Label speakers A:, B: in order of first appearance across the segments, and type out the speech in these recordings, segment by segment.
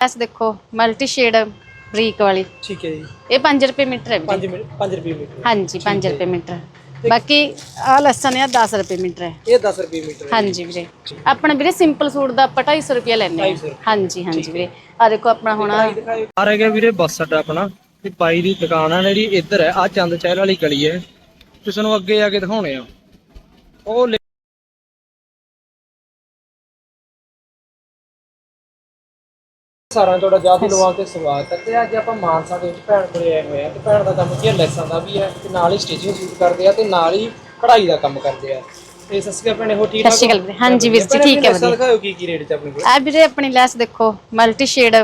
A: S ਦੇਖੋ multi shade ਬਰੀਕ ਵਾਲੀ।
B: ਠੀਕ ਹੈ ਜੀ।
A: ਇਹ 5 ਰੁਪਏ ਮੀਟਰ ਹੈ ਵੀਰੇ।
B: 5 ਮਿੰਟ 5 ਰੁਪਏ ਮੀਟਰ।
A: ਹਾਂਜੀ 5 ਰੁਪਏ ਮੀਟਰ ਬਾਕੀ ਆ ਲਸਣ ਆ 10 ਰੁਪਏ ਮੀਟਰ ਹੈ।
B: ਇਹ 10 ਰੁਪਏ ਮੀਟਰ ਹੈ।
A: ਹਾਂਜੀ ਵੀਰੇ। ਆਪਣਾ ਵੀਰੇ ਸਿੰਪਲ ਸੂਟ ਦਾ ਆਪਾਂ 250 ਰੁਪਏ ਆ
B: 250
A: ਹਾਂਜੀ ਹਾਂਜੀ ਵੀਰੇ। ਆ ਦੇਖੋ ਆਪਣਾ ਹੁਣ
B: ਆ ਰਹਿ ਗਿਆ ਵੀਰੇ ਬੱਸ ਅੱਡਾ ਆਪਣਾ। ਤੇ ਬਾਈ ਦੀ ਦੁਕਾਨ ਆ ਜਿਹੜੀ ਇੱਧਰ ਹੈ। ਆ ਚੰਦ ਚਹਿਲ ਵਾਲੀ ਗਲੀ ਹੈ। ਤੁਸੀਂ ਨੂੰ ਅੱਗੇ ਜਾ ਕੇ ਦਿਖਾਉਣੇ ਆ। ਉਹ ਨੂੰ ਤੁਹਾਡਾ ਜਾਦੀ ਲਵਾ ਕੇ ਸਵਾਗਤ ਹੈ ਤੇ ਅੱਜ ਆਪਾਂ ਮਾਨਸਾ ਦੇ ਵਿੱਚ ਭੈਣ ਕੋਲੇ ਆਏ ਹੋਏ ਆ ਤੇ ਭੈਣ ਦਾ ਕੰਮ ਕੀ ਹੈ ਲੈਸਾਂ ਦਾ ਵੀ ਹੈ ਤੇ ਨਾਲ ਹੀ ਸਟਿਚਿੰਗ ਸ਼ੂਟ ਕਰਦੇ ਆ ਤੇ ਨਾਲ ਹੀ ਕਢਾਈ ਦਾ ਕੰਮ ਕਰਦੇ ਆ। ਤੇ ਸਤਿ ਸ਼੍ਰੀ ਅਕਾਲ ਭੈਣੇ ਹੋ ਠੀਕ
A: ਸਤਿ ਸ਼੍ਰੀ ਅਕਾਲ ਵੀਰੇ। ਹਾਂਜੀ ਵੀਰ ਜੀ, ਠੀਕ ਹੈ, ਵਧੀਆ।
B: ਦਿਖਾਓ ਕੀ ਕੀ ਰੇਟ ਚ ਆਪਣੇ ਕੋਲ?
A: ਆ ਵੀਰੇ ਆਪਣੀ ਲੈਸ ਦੇਖੋ ਮਲਟੀ ਸ਼ੇਡ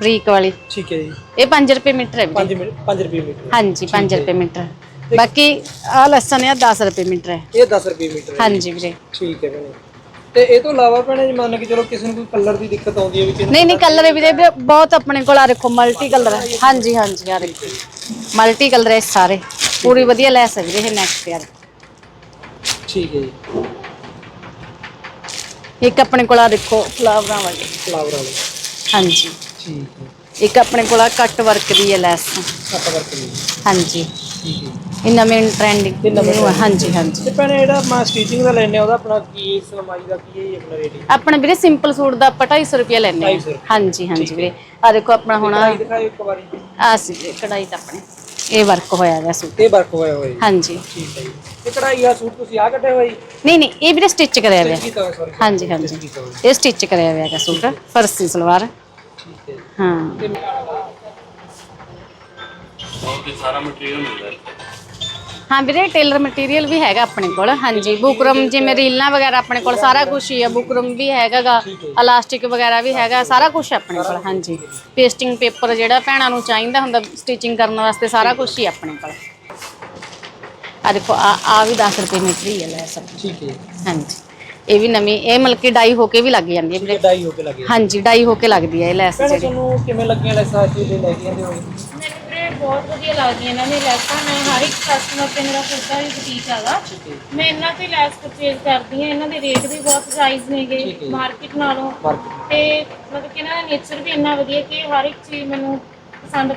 A: ਬਰੀਕ ਵਾਲੀ।
B: ਠੀਕ ਹੈ ਜੀ।
A: ਇਹ 5 ਰੁਪਏ ਮੀਟਰ ਹੈ ਵੀਰੇ।
B: 5 ਮਿੰਟ 5 ਰੁਪਏ ਮੀਟਰ।
A: ਹਾਂਜੀ 5 ਰੁਪਏ ਮੀਟਰ ਬਾਕੀ ਆ ਲਸਣ ਆ 10 ਰੁਪਏ ਮੀਟਰ ਹੈ।
B: ਇਹ 10 ਰੁਪਏ ਮੀਟਰ ਹੈ
A: ਹਾਂਜੀ ਵੀਰੇ।
B: ਠੀਕ ਹੈ ਭੈਣੇ। ਤੇ ਇਹ ਤੋਂ ਇਲਾਵਾ ਭੈਣੇ ਜੀ ਮੰਨ ਕੇ ਚਲੋ ਕਿਸੇ ਨੂੰ ਕੋਈ ਕਲਰ ਦੀ ਦਿੱਕਤ ਆਉਂਦੀ ਹੈ ਵੀ ਕਿਹਨੂੰ
A: ਨਹੀਂ ਨਹੀਂ ਕਲਰ ਵੀਰੇ ਵੀਰੇ ਬਹੁਤ ਆਪਣੇ ਕੋਲ ਆ ਦੇਖੋ ਮਲਟੀ ਕਲਰ ਹੈ। ਹਾਂਜੀ ਹਾਂਜੀ ਆ ਦੇਖੋ। ਮਲਟੀ ਕਲਰ ਹੈ ਸਾਰੇ। ਪੂਰੀ ਵਧੀਆ ਹੈ ਵੀਰੇ ਇਹ ਨੈਕ ਤੇ ਆ ਦੇਖੋ।
B: ਠੀਕ ਹੈ ਜੀ।
A: ਇੱਕ ਆਪਣੇ ਕੋਲ ਆ ਦੇਖੋ ਫਲਾਵਰਾਂ ਵਾਲੀ।
B: ਫਲਾਵਰ ਵਾਲੇ।
A: ਹਾਂਜੀ।
B: ਠੀਕ ਹੈ।
A: ਇੱਕ ਆਪਣੇ ਕੋਲ ਆ ਕੱਟ ਵਰਕ ਦੀ ਹੈ ਲੈਸ।
B: ਆਪਾਂ ਕਰਕੇ ਲਈ
A: ਹਾਂਜੀ।
B: ਠੀਕ ਹੈ
A: ਇਹ ਨਵੇਂ ਟ੍ਰੈਂਡਿੰਗ
B: ਨਵੇਂ।
A: ਹਾਂਜੀ ਹਾਂਜੀ।
B: ਤੇ ਭੈਣੇ ਜਿਹੜਾ ਮੈਂ ਸਟਿਚਿੰਗ ਦਾ ਲੈਣੇ ਉਹਦਾ ਆਪਣਾ ਕੀ ਸਲਮਾਈ ਦਾ ਕੀ ਹੈ ਆਪਣਾ ਰੇਟ
A: ਆਪਣਾ ਵੀਰੇ ਸਿੰਪਲ ਸੂਟ ਦਾ ਆਪਾਂ 250 ਰੁਪਏ ਲੈਣੇ
B: 250 ਰੁਪਏ।
A: ਹਾਂਜੀ ਹਾਂਜੀ ਵੀਰੇ। ਆ ਦੇਖੋ ਆਪਣਾ ਹੁਣ
B: ਕਢਾਈ ਦਿਖਾਓ ਇੱਕ ਵਾਰੀ।
A: ਆ ਸੀ ਵੀਰੇ, ਕਢਾਈ ਤਾਂ ਆਪਣੇ। ਇਹ ਵਰਕ ਹੋਇਆ ਦਾ ਸੂਟ।
B: ਇਹ ਵਰਕ ਹੋਇਆ ਹੋਇਆ ਜੀ।
A: ਹਾਂਜੀ।
B: ਠੀਕ ਹੈ ਜੀ। ਤੇ ਕਢਾਈ ਆ ਸੂਟ ਤੁਸੀਂ ਆ ਕੱਢੇ ਹੋਏ ਜੀ?
A: ਨਹੀਂ ਨਹੀਂ ਇਹ ਵੀਰੇ ਸਟਿਚ ਕਰਿਆ ਹੋਇਆ।
B: ਕੀ ਤਾਂ ਸੌਰੀ
A: ਹਾਂਜੀ ਹਾਂਜੀ। ਇਹ ਸਟਿਚ ਕਰਿਆ ਹੋਇਆ ਹੈਗਾ ਸੂਟ ਫਰਸੀ ਸਲਵਾਰ।
B: ਠੀਕ ਹੈ ਜੀ।
A: ਹਾਂ।
B: ਤੇ
A: ਹਾਂ। ਵੀਰੇ ਟੇਲਰ ਮਟੀਰੀਅਲ ਵੀ ਹੈਗਾ ਆਪਣੇ ਕੋਲ ਹਾਂਜੀ। ਬੁਕਰਮ ਜਿਵੇਂ ਰੀਲਾਂ ਵਗੈਰਾ ਆਪਣੇ ਕੋਲ ਸਾਰਾ ਕੁਝ ਹੀ ਹੈ ਬੁਕਰਮ ਵੀ ਹੈਗਾਗਾ ਇਲਾਸਟਿਕ ਵਗੈਰਾ ਵੀ ਹੈਗਾ ਸਾਰਾ ਕੁਝ ਆਪਣੇ ਕੋਲ ਹਾਂਜੀ। ਪੇਸਟਿੰਗ ਪੇਪਰ ਜਿਹੜਾ ਭੈਣਾਂ ਨੂੰ ਚਾਹੀਦਾ ਹੁੰਦਾ ਸਟਿਚਿੰਗ ਕਰਨ ਵਾਸਤੇ ਸਾਰਾ ਕੁਝ ਹੀ ਆਪਣੇ ਕੋਲ। ਆ ਦੇਖੋ ਆ ਆ ਵੀ 10 ਰੁਪਏ ਮੀਟਰ ਹੀ ਹੈ ਸਭ
B: ਠੀਕ ਹੈ।
A: ਹਾਂਜੀ। ਇਹ ਵੀ ਨਵੀਂ ਇਹ ਮਤਲਬ ਕਿ ਡਾਈ ਹੋ ਕੇ ਵੀ ਲੱਗ ਜਾਂਦੀ ਹੈ ਵੀਰੇ।
B: ਕਢਾਈ ਹੋ ਕੇ ਲੱਗੇ
A: ਹਾਂਜੀ ਡਾਈ ਹੋ ਕੇ ਲੱਗਦੀ ਹੈ ਇਹ ਲੈਸ ਜਿਹੜੀ।
B: ਤੁਹਾਨੂੰ ਕਿਵੇਂ ਲੱਗੀਆਂ ਲੈਸਾਂ ਚੀਜ਼ ਲੈ ਕੇ ਆਂਦੇ ਹੋਏ
C: ਬਹੁਤ ਵਧੀਆ ਲੱਗਦੀਆਂ ਇਹਨਾਂ ਦੀ ਲੈਸਾਂ। ਮੈਂ ਹਰ ਇੱਕ ਕਸਟਮਰ ਤੇ ਮੇਰਾ ਖੁਦ ਦਾ ਵੀ ਬੁਟੀਕ ਹੈਗਾ
B: ਹੈ।
C: ਮੈਂ ਇਹਨਾਂ ਤੋਂ ਹੀ ਲੈਸ ਪਰਚੇਜ਼ ਕਰਦੀ ਹਾਂ। ਇਹਨਾਂ ਦੇ ਰੇਟ ਵੀ ਬਹੁਤ ਜਾਇਜ਼ ਨੇਗੇ
B: ਠੀਕ ਹੈ।
C: ਮਾਰਕੀਟ ਨਾਲੋਂ। ਤੇ ਮਤਲਬ ਕਿ ਇਹਨਾਂ ਦਾ ਨੇਚਰ ਵੀ ਇੰਨਾ ਵਧੀਆ ਕਿ ਹਰ ਇੱਕ ਚੀਜ਼ ਮੈਨੂੰ ਪਸੰਦ